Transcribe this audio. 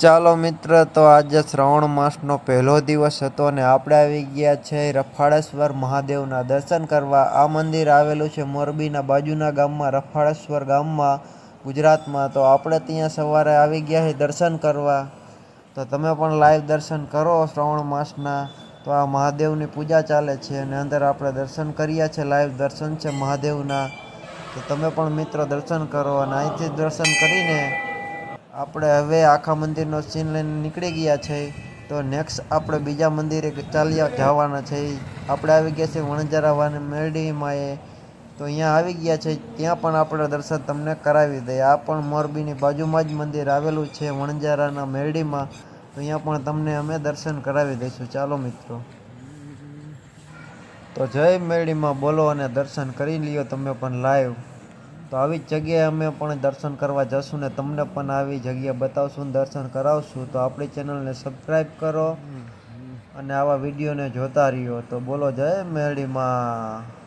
ચાલો મિત્ર, તો આજે શ્રાવણ માસનો પહેલો દિવસ હતો અને આપણે આવી ગયા છે રફાળેશ્વર મહાદેવના દર્શન કરવા. આ મંદિર આવેલું છે મોરબીના બાજુના ગામમાં, રફાળેશ્વર ગામમાં, ગુજરાતમાં. તો આપણે ત્યાં સવારે આવી ગયા છે દર્શન કરવા. તો તમે પણ લાઈવ દર્શન કરો શ્રાવણ માસના. તો આ મહાદેવની પૂજા ચાલે છે અને અંદર આપણે દર્શન કર્યા છે, લાઈવ દર્શન છે મહાદેવના. તો તમે પણ મિત્રો દર્શન કરો અને અહીંથી દર્શન કરીને આપણે હવે આખા મંદિરનો સીન લઈને નીકળી ગયા છે. તો નેક્સ્ટ આપણે બીજા મંદિરે ચાલ્યા જવાના છે. આપણે આવી ગયા છે વણજારા મેરડીમાં એ તો અહીંયા આવી ગયા છે. ત્યાં પણ આપણે દર્શન તમને કરાવી દઈએ. આ પણ મોરબીની બાજુમાં જ મંદિર આવેલું છે વણજારાના મેરડીમાં. તો અહીંયા પણ તમને અમે દર્શન કરાવી દઈશું. ચાલો મિત્રો. તો જય મેરડીમાં બોલો અને દર્શન કરી લ્યો તમે પણ લાઈવ તો આવી જ જગ્યાએ અમે પણ દર્શન કરવા જશું ને તમને પણ આવી જગ્યા બતાવશું ને દર્શન કરાવશું. તો આપણી ચેનલને સબસ્ક્રાઈબ કરો અને આવા વિડીયોને જોતા રહ્યો. તો બોલો જય મેરડીમાં.